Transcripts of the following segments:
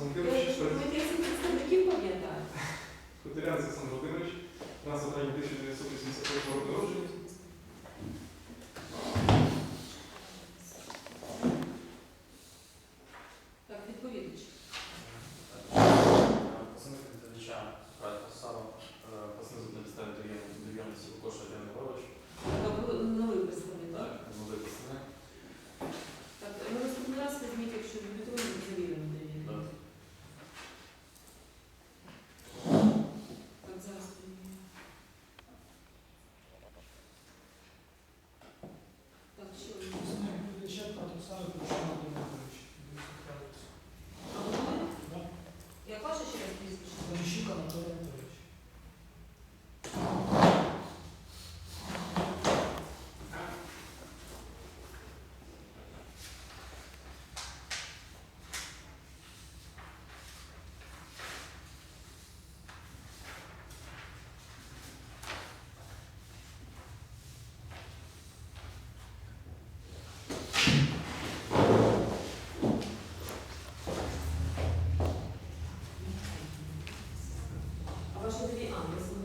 Володимирович, Ми 30 представників пам'ятаємо. Володимирович, нас останні 1981 року народження. başladığı bir an, nasıl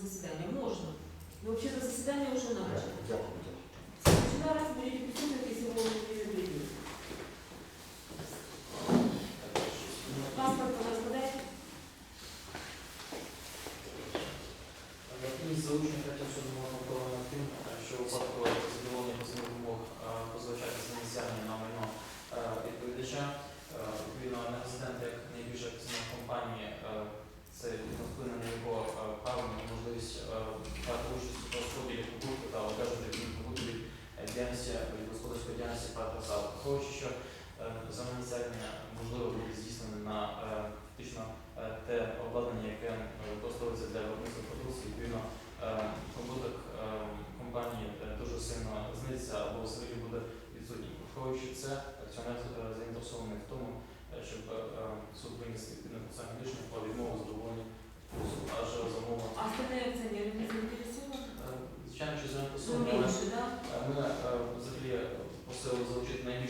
заседания. Можно. Можна. вообще-то заседание уже началось.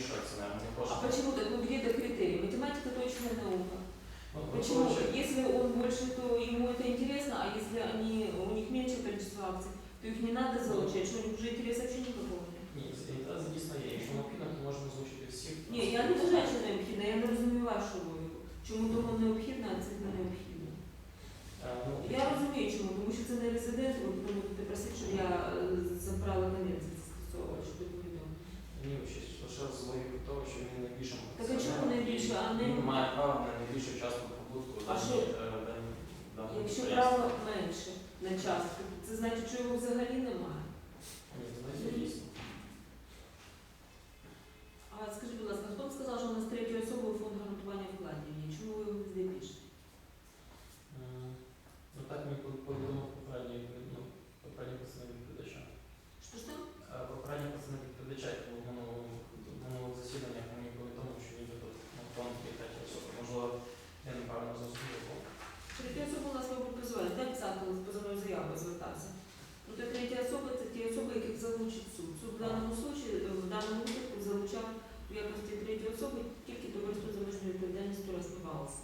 залучити найбільшого акціонера. Ми не А хочемо. почему так? Ну где-то критерий? Математика точная наука. Ну, Почему? враховуючи- Если он больше, то ему это интересно, а если они, у них меньше количество акций, то их не надо залучать, что у них уже интереса вообще никакого нет. Ні, інтерес дійсно є. Якщо необхідно, то можемо залучити всіх. Ні, я не вважаю, що необхідно, я не розумію вашу логіку. Чому того необхідно, а це не необхідно. Е, ну, Я розумію, чому, тому що це не резидент, ви потім будете просити, щоб я е, забрала конвенцію Ні, ще лише з логіки того, що він найбільшим Так а чому найбільше, а не Він має право на найбільшу частку прибутку А що? е, Якщо право менше на частку, це значить, що його взагалі немає. Ні, це. А скажіть, будь ласка, хто б сказав, що у нас третьою особою фонд гарантування вкладів є? Чому ви його везде пишете? М, Ну так мені пов- повідомив попередній ну, попередній представник відповідача. Що ж там? Е, Попередній представник відповідача який був в минулому в минулому засіданні мені повідомив, що ніби тут ну, фонд є третя особа. Можливо, я неправильно зрозумів. бо Третя особа у нас мабуть позиває. Де писати з позовною заявою звертався? Ну, то третя особа це ті особи, яких залучить суд. Суд в даному случаї, е, в даному випадку залучав в якості третьої особи тільки товариство з обмеженою відповідальністю розбивалося.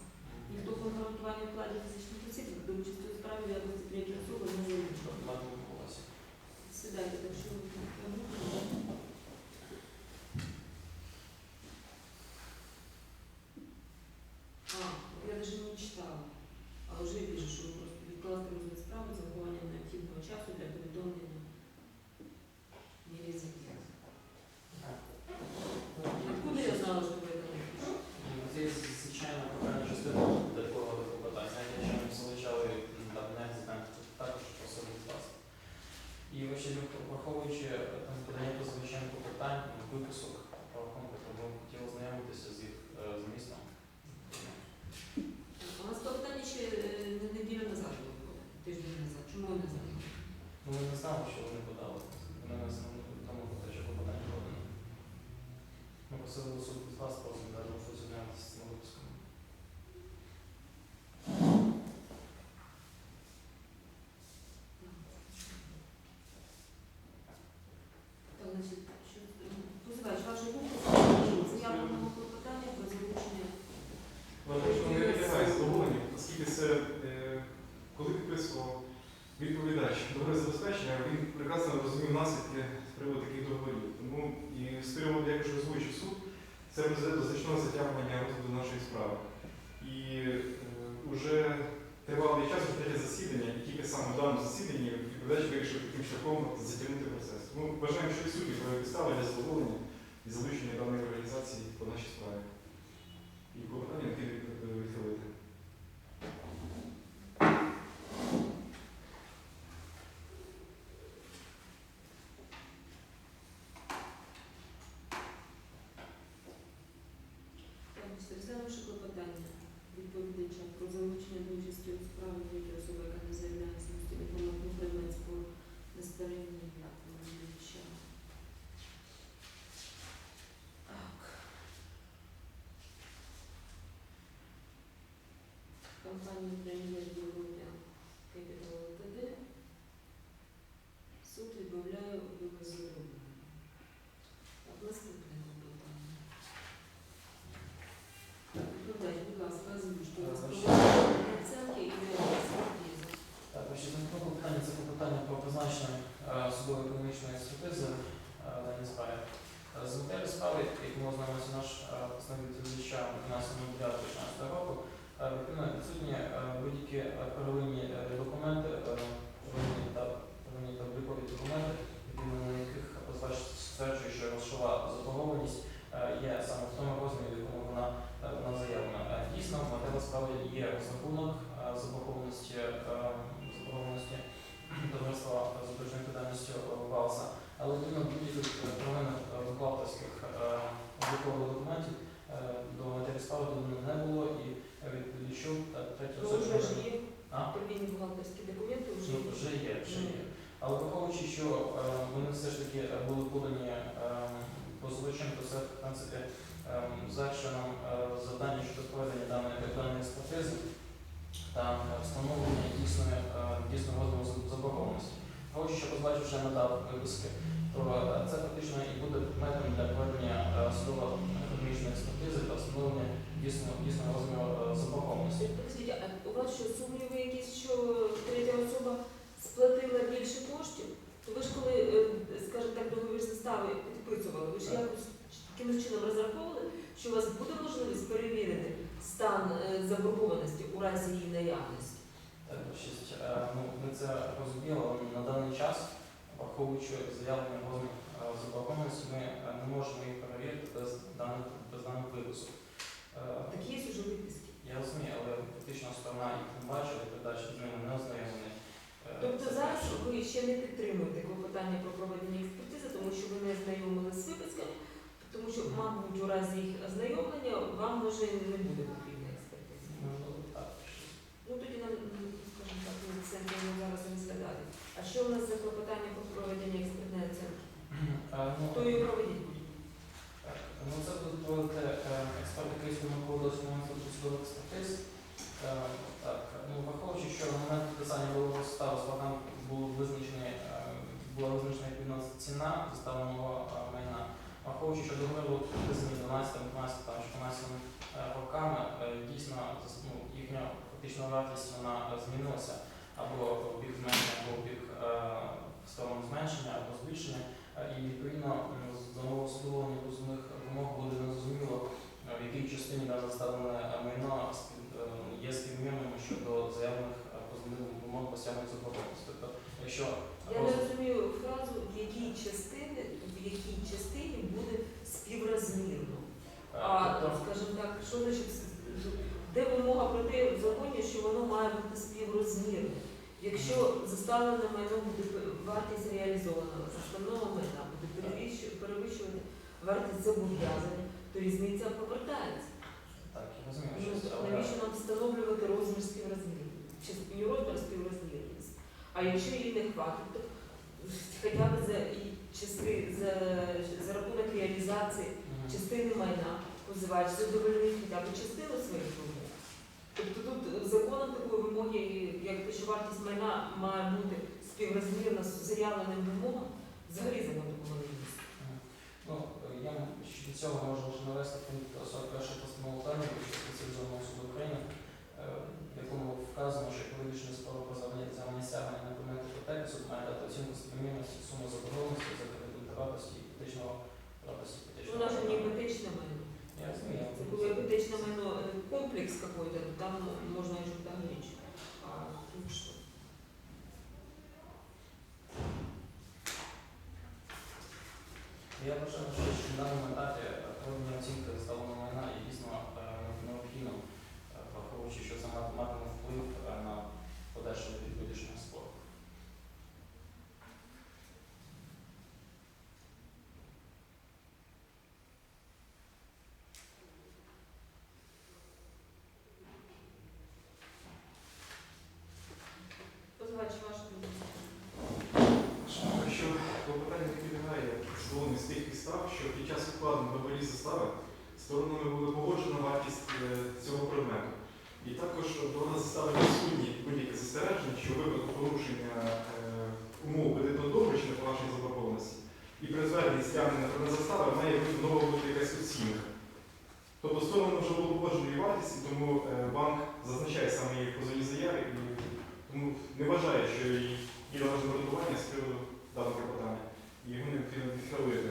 Ніхто фонд гарантування вкладів фізичних осіб до участі у справі в якості третьої особи не увазі. Сідайте, так що ви тут А, я даже не читала. А вже пише, що просто відкласти розгляд справи з урахуванням необхідного часу для повідомлення нерезидента. Откуда я знала, що ви це напишете? Це звичайно попередня частина такого клопотання. Знаєте, що ми залучали там не знаю, також просили від вас. І ще враховуючи е, там подання по звичайних питань, виписок рахунку, ми хотіли ознайомитися з їх е, змістом. У нас то питання ще е, не неділю назад було, тиждень назад. Чому не знаю? Ну, ми не знали, що вони подали. Вони нас не тому, що клопотання подано. Ми просили до суду від вас, просимо даже можливо ознайомитися з цим виписком. Так, значить, що, е, позивач, ваша думка, заяву на клопотання про залучення Вважаю, що не витягає задоволення, оскільки це, е, коли підписував відповідач добре забезпечення, він прекрасно розумів наслідки з приводу таких договорів. Тому і з приводу, як вже озвучив суд, це призведе затягування розгляду нашої справи. І вже тривалий час, третє засідання, і тільки саме в даному засіданні відповідач вирішив таким шляхом затягнути процес. Ми вважаємо, що і судді про підстави для задоволення і залучення даної організації по нашій справі. І клопотання необхідно від- відхилити. Так, розглянувши клопотання відповідача про залучення до участі у справі третьої особи, яка не заявляє помилку предмет спору на стороні відповідача. Так. Компанія прем'єр Європа Capital ЛТД. Суд відмовляє у вивозі договору. Так, наступне клопотання. Викладач, будь ласка, озвучте. Е, значить, Оценки і експертизи. Так, значить, наступне питання це питання про призначення е, судової економічної експертизи е, в справі. Е, З матеріалу справи, як ми ознайомилися наш е, представник відповідача 12.09.16 року, Е, Відповідно, відсутні е, будь-які е, первинні е, документи, е, первинні та первинні та облікові документи, відповідно на яких стверджує, що грошова заборгованість е, є саме в тому розмірі, в якому вона, е, вона заявлена. Е, Дійсно, в матеріалі справи є розрахунок е, заборгованості е, заборгованості товариства з обмеженою відповідальністю е, Валса, але відповідно будь-яких е, первинних е, е, облікових документів е, до матеріалів справи не було і е, Ну, вже є первинні бухгалтерські документи, вже Ну, є. вже є, вже є. Але враховуючи, що е, вони все ж таки е, були подані е, позивачем, то це, в принципі, е, загальше нам е, завдання щодо проведення даної експертизи та встановлення дійсної, е, дійсного розміру заборгованості. Враховуючи, що позбачив вже надав виписки, то е, це фактично і буде предметом для проведення е, судово-економічної експертизи та встановлення дійсного, розміру заборгованості. А у вас що, сумніви якісь, що третя особа сплатила більше коштів? То ви ж коли, скажімо так, договір застави підписували, ви ж якось якимось чином розраховували, що у вас буде можливість перевірити стан е, заборгованості у разі її наявності? Так, шість. Е, Ну, ми це розуміли, але на даний час, враховуючи заявлення розмір е, заборгованості, ми не можемо їх перевірити без даних, без даних виписок. Е, Такі є вже виписки. Я розумію, але фактично сторона їх не бачила, і передача з ними не ознайомлений. Е, Тобто зараз ви ще не підтримуєте клопотання про проведення експертизи, тому що ви не знайомили з виписками, тому що, мабуть, у разі їх ознайомлення вам може не буде потрібна експертиза. Можливо, так. шість. Ну тоді нам, м, скажімо так, ми це не зараз розглядати. А що у нас за клопотання про проведення експертної оцінки? Е, ну, Хто її проводить буде? Так, ну це будуть проводити е, експерти Київського науково-дослідного інституту судових експертиз. Е, Так, ну враховуючи, що на момент підписання договору ставу з вагам був визначений, е, була визначена відповідна ціна заставленого е, майна. Враховуючи, що договір був підписаний 12, 15, там, 14 е, роками, е, дійсно зас- ну, їхня фактична вартість вона е, змінилася або в бік зменшення, або в бік е, в сторону збільшення. Е, І відповідно м, з судового позовних вимог буде незрозуміло, е, в якій частині дане заставлене е, майно е, є співмірним щодо заявлених е, позовних вимог по стягненню заборгованості. Тобто, якщо Я не розумію фразу, в якій частині, в якій частині буде співрозмірно. е, А, тобто, скажімо так, що значить, де вимога про те в законі, що воно має бути співрозмірне? Якщо заставлене майно буде вартість реалізованого заставного майна буде перевищу- перевищувати вартість зобов'язання, то різниця повертається. так, я розумію, Ну, що навіщо нам встановлювати розмір співрозмірності? Чи не розмір а співрозмірності? А якщо її не хватить, то хоча б за, і части, за, за рахунок реалізації частини майна позивач задовольнить хоча б частину своїх вимог. Тобто тут законом такої вимоги, як те, що вартість майна має бути співрозмірна з заявленим вимогам, взагалі закон такого не. Ну, я щодо цього можу лише навести пункт 41 постанови що спеціалізованого суду України, е, в якому вказано, що коли рішення справи про завдання стягнення предмети іпотеки, суд має дати оцінку співмірності суми заборгованості за кредит вартості іпотечного вартості Ну, іпотечного. наше не майна. іпотечне майно. Я розумію. Це було іпотечне майно, е, комплекс какой-то, там можно там річ. А тут что? Я вважаю, що в даному етапі проведення оцінки заставленого майна є дійсно необхідним, враховуючи, що це мат- матиме вплив на подальше вирішення спору. Позивач ваш думка. Що клопотання не підлягає задоволенню з тих підстав, що під час укладення договорів застави сторонами буде погоджена вартість е, цього предмету. І також дорога застави відсутні будь-які застереження, що випадку порушення е, умов кредитного договору чи непогашення заборгованості і при зверненні стягнення на застави має нова бути якась оцінка. Тобто сторони вже було погоджено її вартість, тому е, банк зазначає саме її в позовній заяві, і тому не вважає, що її належне врятування з приводу даного клопотання. І його необхідно відхилити.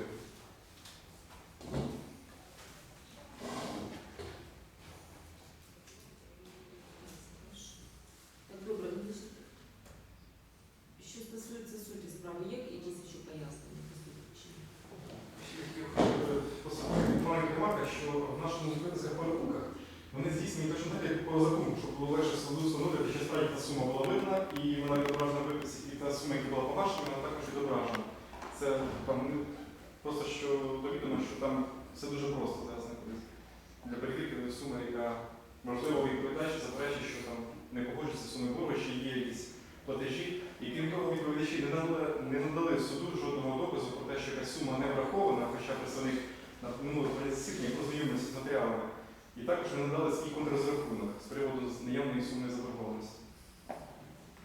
щоб було легше суду встановити, чи справді та сума була видна, і вона відображена в виписі, і та сума, яка була погашена, вона також відображена. Це там ну, просто що довідомо, що там все дуже просто зараз знаходиться. Для перевірки суми, яка можливо відповідач заперечує, що там не погоджується з сумою боргу, чи є якісь платежі. І крім того, відповідачі не надали, не надали суду жодного доказу про те, що якась сума не врахована, хоча представник на минулих засідання познайомився з матеріалами. І також не надали свій контррозрахунок з приводу наявної суми заборгованості.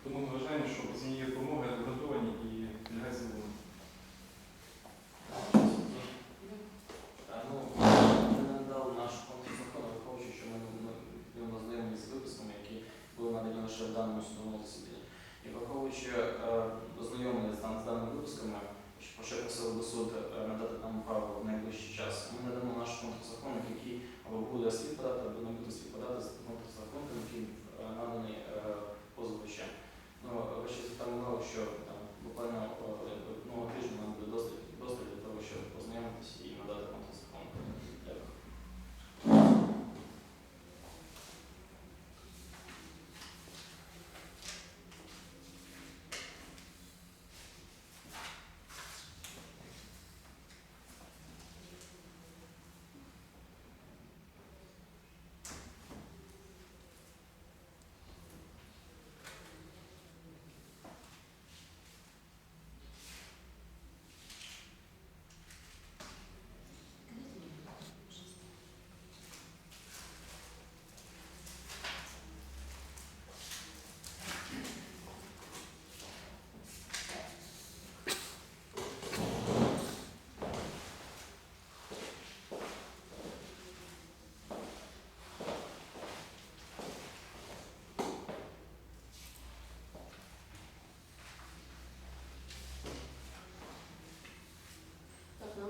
Тому ми вважаємо, що позивні допомоги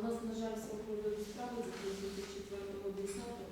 У нас, на жаль, свободу справи за 2004 10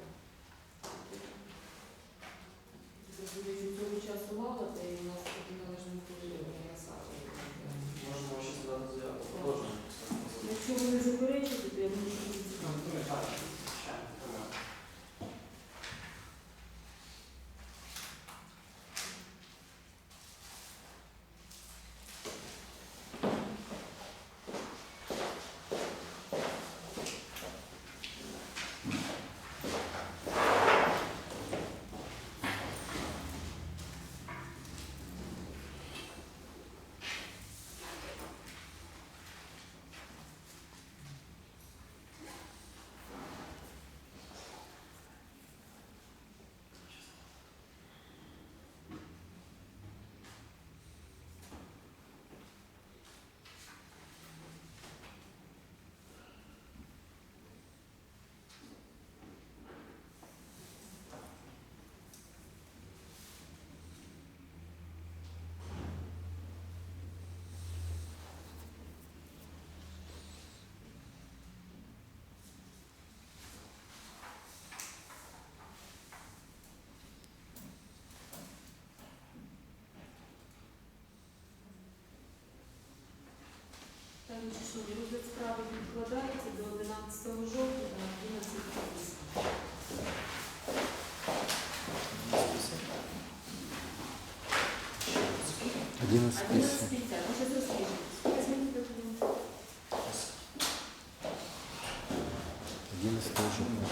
Що, розгляд справи відкладається до 11 жовтня на 11.50. Одиннадцать 11.50, ну сейчас расскажем. Возьмите документы. Одиннадцатое жовтня.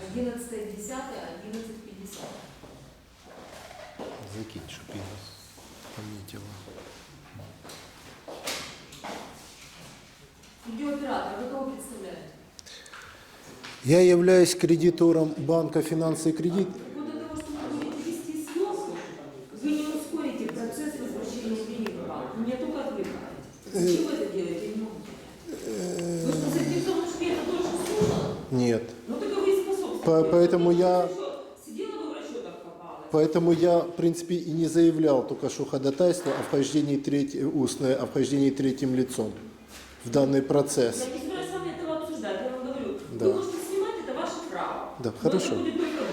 Одиннадцатое, десятое, одиннадцать пятьдесят. Закинь, чтоб я викинь, щоб я нас помітила. Я являюсь кредитором банка «Финансы и кредит» Поэтому я, в принципе, и не заявлял только что ходатайство о вхождении треть- устное о вхождении третьим лицом в данный процесс. Я не собираюсь с вами этого обсуждать, я вам говорю. Да. Вы можете снимать, это ваше право. Да, Но хорошо. это будет только